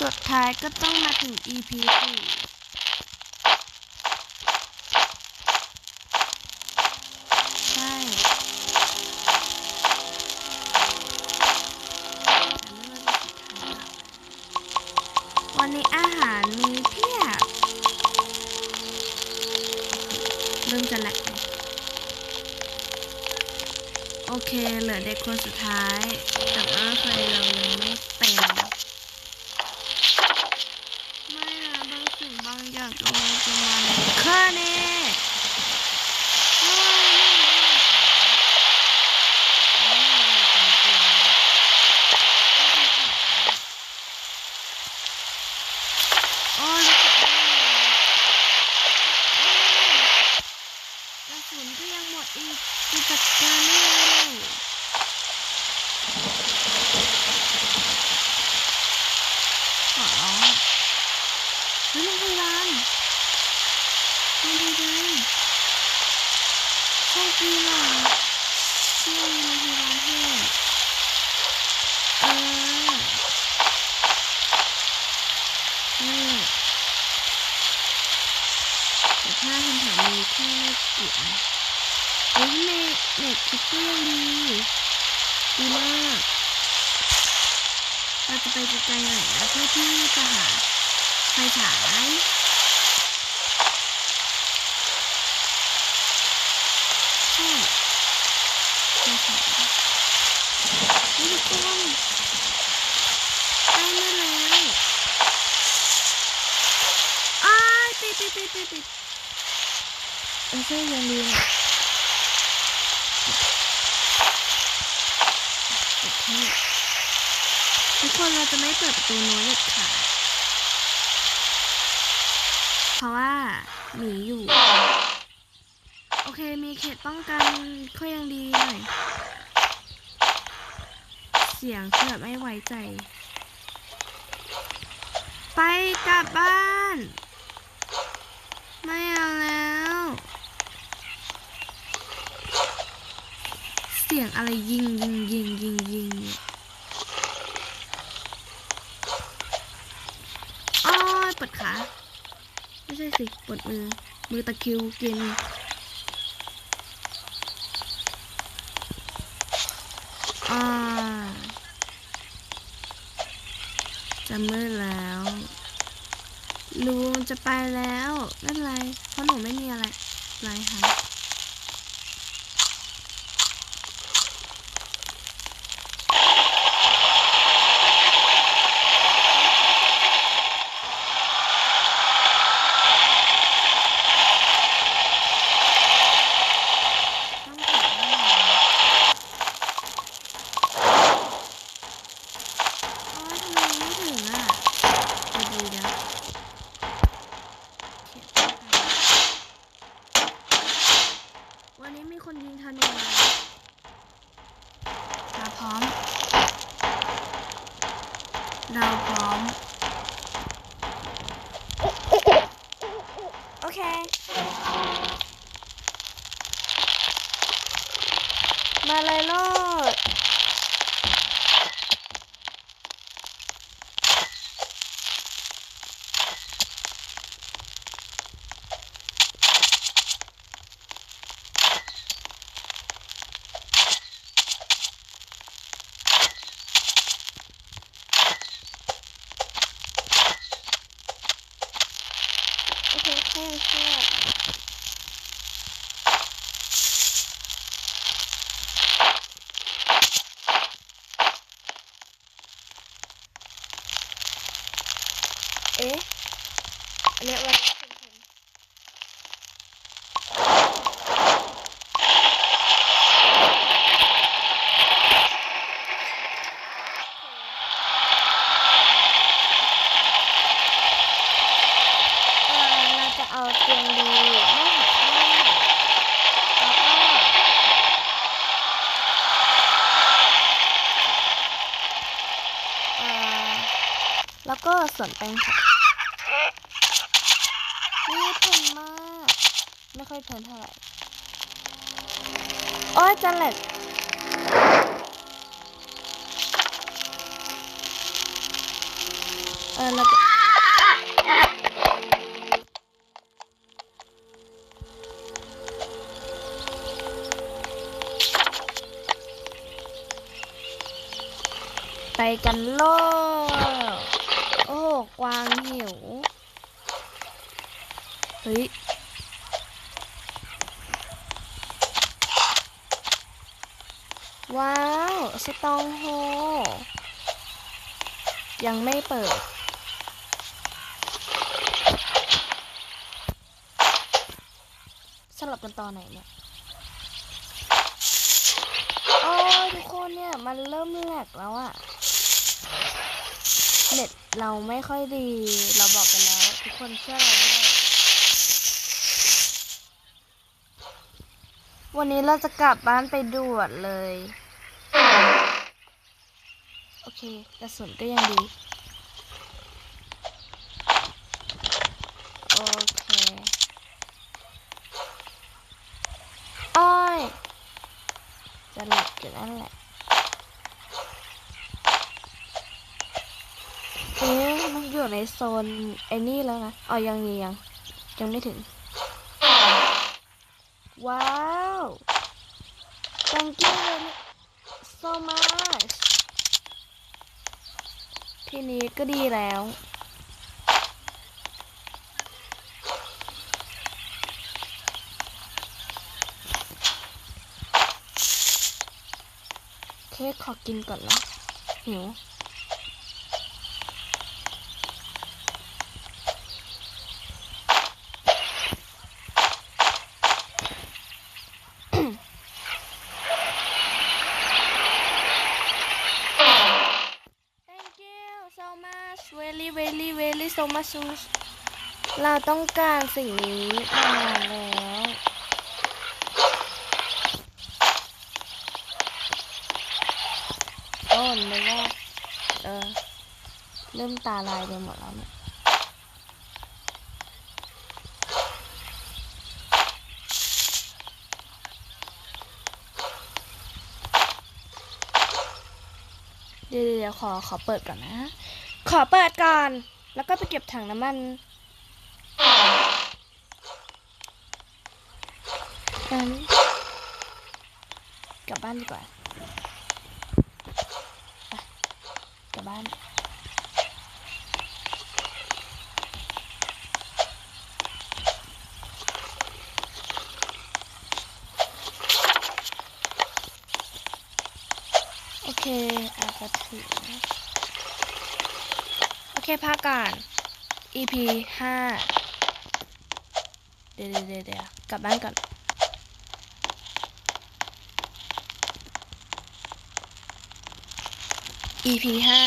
สุดท้ายก็ต้องมาถึง EP สี่ใช่วันนี้อาหารมีเพียบเริ่มจะแหลกโอเค เหลือเด็กคนสุดท้าย แต่ว่าใครเรายังไม่เต็ม ศูนย์ก็ยังหมดอีกจะจัดการไม่เลยขอร้อง เฮ้ยโรงพยาบาลโรงพยาบาล โชคดีหน่อยที่โรงพยาบาลให้เออนั่แต่ถ้าคำถามมีแค่ไม่กี่อันเฮ้ยเมกเน็ตคิดก็ยังดีดีมากเราจะไปไกลๆหน่อยนะเพื่อที่จะหาไฟฉายใช่ไฟฉายนี่ทุกคนใกล้มาแล้วอ้ายติดติดติดติดเออใช่ยังดีอะทุกคนเราจะไม่เปิดประตูโน้นเด็ดขาดเพราะว่าหนีอยู่ โอเคมีเขตป้องกันก็ยังดีหน่อยเสียงคือบไม่ไว้ใจ ไปกลับบ้าน ไม่เอาแล้ว เสีย งอะไรยิงยิงยิงยิงยิงเนี่ยอ้อยปวดขา ไม่ใช่สิปวดมือ มือตะคิวกินอ่าจะมืดแล้วลุงจะไปแล้วไม่เป็นไร เพราะหนูไม่มีอะไรอะไรค่ะต้องถามว่าโอ๊ยทำไมไม่ถึงอะเดี๋ยวดูเดี๋ยวเขียนไปวันนี้มี คนยิงธนูมาเราพร้อม เราพร้อม โอเค มาเลยโลกโอเคแค่แค่เอ๊ะ อันเนี้ยวันเออเราจะเอาเตียงดีไม่หักข้างแล้วก็เออแล้ว ก็ส่วนแปรงผักนี่เพนมาก ไม่ค่อยเพนเท่าไหร่โอ้ยจันแหลกเออเราจะไปกันโลกโอ้ก วางหิวเฮ้ยว้าว สตองโฮ ยังไม่เปิด สลับกันตอนไหนเนี่ย โอ้ยทุกคนเนี่ย มันเริ่มแหลกแล้วอะ เน็ตเราไม่ค่อยดี เราบอกกันแล้ว ทุกคนเชื่อเราด้วยวันนี้เราจะกลับบ้านไปด่วนเลย โอเคกระสุนก็ยังดี โอเคอ้อยจะหลับอยู่นั่นแหละ เอ๊ะมัน อยู่ในโซนไอ้นี่แล้วนะอ๋อยังยังยังยังไม่ถึง ว้าว thank you so much ทีนี้ก็ดีแล้วเค้กขอกินก่อนนะหิว Thank you so much very very very so much เราต้องการสิ่งนี้มาแล้วโอ้นึกว่าเออเริ่มตาลายไปหมดแล้วเนี่ยเดี๋ยวเดี๋ยวขอขอเปิดก่อนนะ ขอเปิดก่อน แล้วก็ไปเก็บถังน้ำมันงั้นกลับบ้านดีกว่าไปกลับบ้านโอเคอาจจะถึง โอเคกก่อน EP ห้าเดี๋ยวเดี๋ยวเดี๋ยวเดี๋ยวกลับบ้านก่อน EP ห้า